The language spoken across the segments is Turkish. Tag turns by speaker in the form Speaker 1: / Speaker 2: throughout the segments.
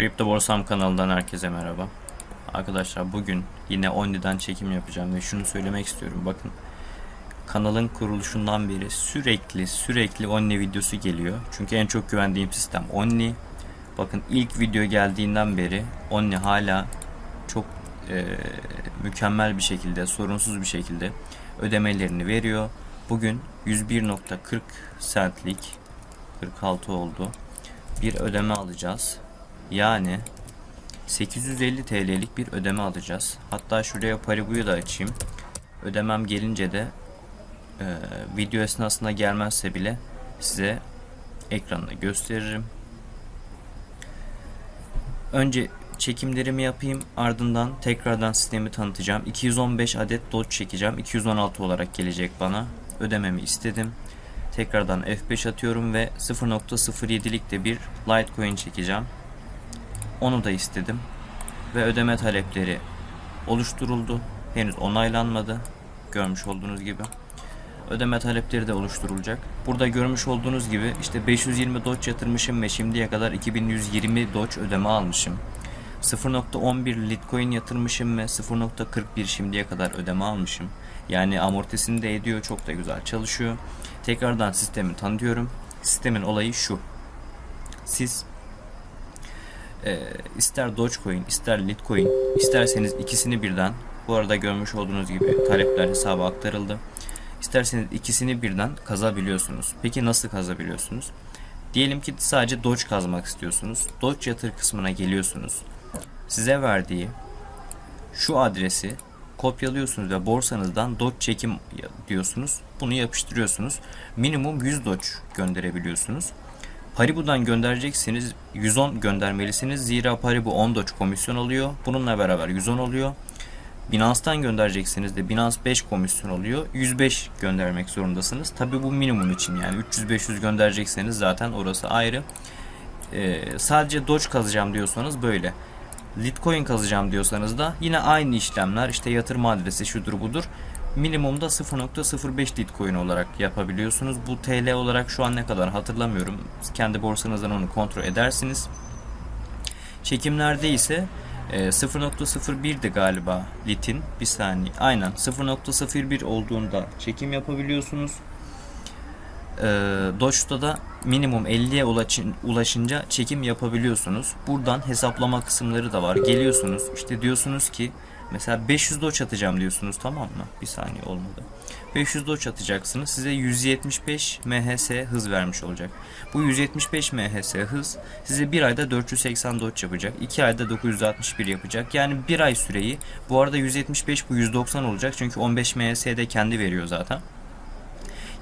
Speaker 1: Kripto Borsam kanalından herkese merhaba. Arkadaşlar bugün yine Only'den çekim yapacağım ve şunu söylemek istiyorum. Bakın kanalın kuruluşundan beri sürekli sürekli Only videosu geliyor. Çünkü en çok güvendiğim sistem Only. Bakın ilk video geldiğinden beri Only hala çok eee, mükemmel bir şekilde, sorunsuz bir şekilde ödemelerini veriyor. Bugün 101.40 centlik 46 oldu. Bir ödeme alacağız. Yani 850 TL'lik bir ödeme alacağız. Hatta şuraya Paribu'yu da açayım. Ödemem gelince de e, video esnasında gelmezse bile size ekranda gösteririm. Önce çekimlerimi yapayım ardından tekrardan sistemi tanıtacağım. 215 adet dot çekeceğim. 216 olarak gelecek bana. Ödememi istedim. Tekrardan F5 atıyorum ve 0.07'lik de bir Litecoin çekeceğim. Onu da istedim. Ve ödeme talepleri oluşturuldu. Henüz onaylanmadı. Görmüş olduğunuz gibi. Ödeme talepleri de oluşturulacak. Burada görmüş olduğunuz gibi işte 520 Doge yatırmışım ve şimdiye kadar 2120 Doge ödeme almışım. 0.11 Litecoin yatırmışım ve 0.41 şimdiye kadar ödeme almışım. Yani amortisini de ediyor. Çok da güzel çalışıyor. Tekrardan sistemi tanıtıyorum. Sistemin olayı şu. Siz e, ister Dogecoin, ister Litecoin, isterseniz ikisini birden, bu arada görmüş olduğunuz gibi talepler hesaba aktarıldı. İsterseniz ikisini birden kazabiliyorsunuz. Peki nasıl kazabiliyorsunuz? Diyelim ki sadece Doge kazmak istiyorsunuz. Doge yatır kısmına geliyorsunuz. Size verdiği şu adresi kopyalıyorsunuz ve borsanızdan Doge çekim diyorsunuz. Bunu yapıştırıyorsunuz. Minimum 100 Doge gönderebiliyorsunuz. Paribu'dan göndereceksiniz 110 göndermelisiniz. Zira Paribu 10 Doge komisyon alıyor. Bununla beraber 110 oluyor. Binance'tan göndereceksiniz de Binance 5 komisyon oluyor. 105 göndermek zorundasınız. Tabi bu minimum için yani 300-500 gönderecekseniz zaten orası ayrı. Ee, sadece Doge kazacağım diyorsanız böyle. Litecoin kazacağım diyorsanız da yine aynı işlemler işte yatırım adresi şudur budur. Minimumda 0.05 Litecoin olarak yapabiliyorsunuz. Bu TL olarak şu an ne kadar hatırlamıyorum. Kendi borsanızdan onu kontrol edersiniz. Çekimlerde ise e, 0.01'di galiba litin. Bir saniye. Aynen 0.01 olduğunda çekim yapabiliyorsunuz. E, Doge'da da minimum 50'ye ulaşın, ulaşınca çekim yapabiliyorsunuz. Buradan hesaplama kısımları da var. Geliyorsunuz işte diyorsunuz ki mesela 500 Doge atacağım diyorsunuz tamam mı? Bir saniye olmadı. 500 Doge atacaksınız. Size 175 MHz hız vermiş olacak. Bu 175 MHz hız size bir ayda 480 Doge yapacak. 2 ayda 961 yapacak. Yani bir ay süreyi bu arada 175 bu 190 olacak. Çünkü 15 MHz de kendi veriyor zaten.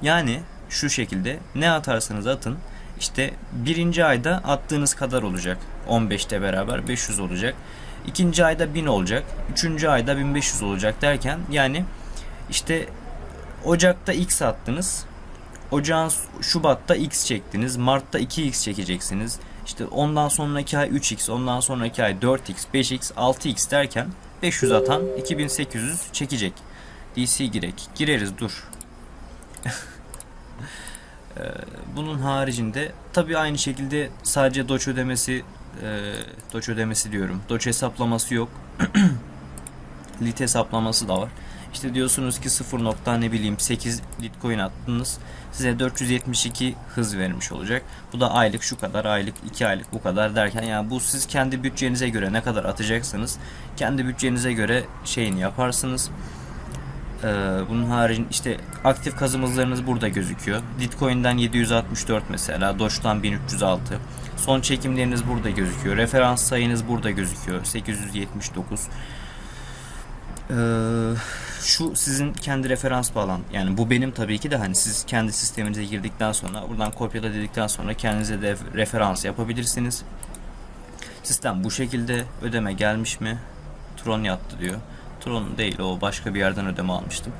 Speaker 1: Yani şu şekilde ne atarsanız atın işte birinci ayda attığınız kadar olacak. 15'te beraber 500 olacak. İkinci ayda 1000 olacak. Üçüncü ayda 1500 olacak derken yani işte Ocak'ta X attınız. Ocağın Şubat'ta X çektiniz. Mart'ta 2X çekeceksiniz. İşte ondan sonraki ay 3X, ondan sonraki ay 4X, 5X, 6X derken 500 atan 2800 çekecek. DC girek. Gireriz dur. Ee, Bunun haricinde tabi aynı şekilde sadece Doge ödemesi e, Doge ödemesi diyorum. Doge hesaplaması yok. Lit hesaplaması da var. İşte diyorsunuz ki 0 nokta ne bileyim 8 Litecoin attınız. Size 472 hız vermiş olacak. Bu da aylık şu kadar, aylık 2 aylık bu kadar derken yani bu siz kendi bütçenize göre ne kadar atacaksınız. Kendi bütçenize göre şeyini yaparsınız. Ee, bunun haricinde işte aktif kazım hızlarınız burada gözüküyor. Litecoin'den 764 mesela, Doge'dan 1306. Son çekimleriniz burada gözüküyor. Referans sayınız burada gözüküyor. 879. Ee, şu sizin kendi referans bağlan yani bu benim tabii ki de hani siz kendi sisteminize girdikten sonra buradan kopyala dedikten sonra kendinize de referans yapabilirsiniz. Sistem bu şekilde ödeme gelmiş mi? Tron yattı diyor. Tron değil o başka bir yerden ödeme almıştım.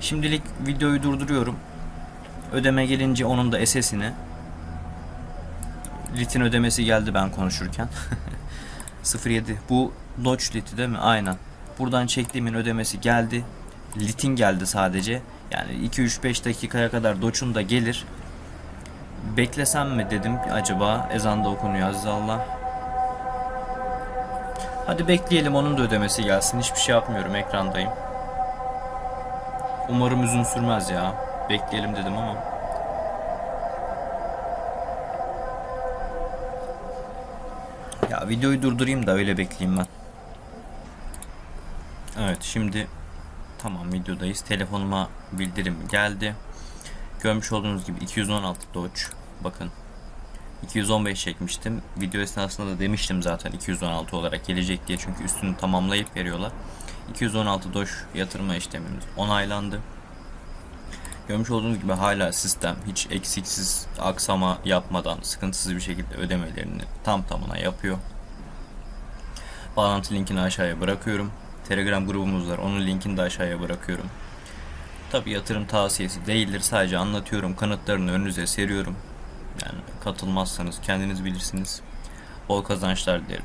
Speaker 1: Şimdilik videoyu durduruyorum. Ödeme gelince onun da SS'ini Lit'in ödemesi geldi ben konuşurken. 07 bu Doge Lit'i değil mi? Aynen. Buradan çektiğimin ödemesi geldi. Lit'in geldi sadece. Yani 2-3-5 dakikaya kadar Doge'un da gelir. Beklesem mi dedim acaba ezanda okunuyor Aziz Allah. Hadi bekleyelim onun da ödemesi gelsin. Hiçbir şey yapmıyorum ekrandayım. Umarım uzun sürmez ya. Bekleyelim dedim ama. Videoyu durdurayım da öyle bekleyeyim ben. Evet şimdi tamam videodayız. Telefonuma bildirim geldi. Görmüş olduğunuz gibi 216 Dodge. Bakın 215 çekmiştim. Video esnasında da demiştim zaten 216 olarak gelecek diye çünkü üstünü tamamlayıp veriyorlar. 216 Dodge yatırma işlemimiz onaylandı. Görmüş olduğunuz gibi hala sistem hiç eksiksiz aksama yapmadan sıkıntısız bir şekilde ödemelerini tam tamına yapıyor. Bağlantı linkini aşağıya bırakıyorum. Telegram grubumuz var. Onun linkini de aşağıya bırakıyorum. Tabi yatırım tavsiyesi değildir. Sadece anlatıyorum. Kanıtlarını önünüze seriyorum. Yani katılmazsanız kendiniz bilirsiniz. Bol kazançlar dilerim.